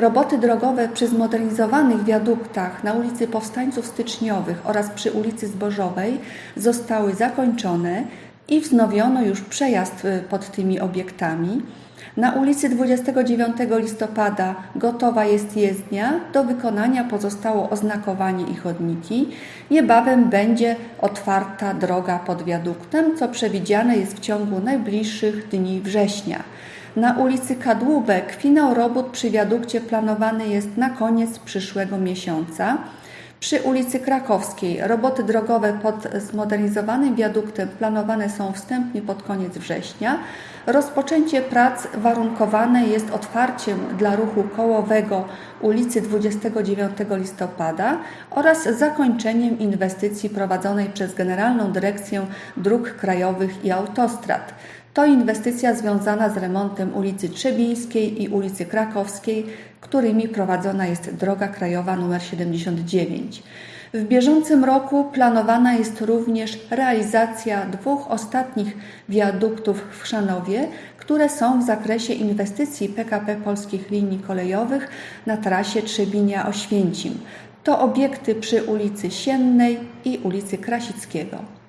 Roboty drogowe przy zmodernizowanych wiaduktach na ulicy Powstańców Styczniowych oraz przy ulicy Zbożowej zostały zakończone i wznowiono już przejazd y, pod tymi obiektami. Na ulicy 29 listopada gotowa jest jezdnia. Do wykonania pozostało oznakowanie i chodniki. Niebawem będzie otwarta droga pod wiaduktem, co przewidziane jest w ciągu najbliższych dni września. Na ulicy Kadłubek finał robót przy wiadukcie planowany jest na koniec przyszłego miesiąca. Przy ulicy Krakowskiej roboty drogowe pod zmodernizowanym wiaduktem planowane są wstępnie pod koniec września. Rozpoczęcie prac warunkowane jest otwarciem dla ruchu kołowego ulicy 29 listopada oraz zakończeniem inwestycji prowadzonej przez Generalną Dyrekcję Dróg Krajowych i Autostrad. To inwestycja związana z remontem ulicy Trzebińskiej i ulicy Krakowskiej, którymi prowadzona jest droga krajowa nr 79. W bieżącym roku planowana jest również realizacja dwóch ostatnich wiaduktów w Chrzanowie, które są w zakresie inwestycji PKP Polskich Linii Kolejowych na trasie Trzebinia-Oświęcim. To obiekty przy ulicy Siennej i ulicy Krasickiego.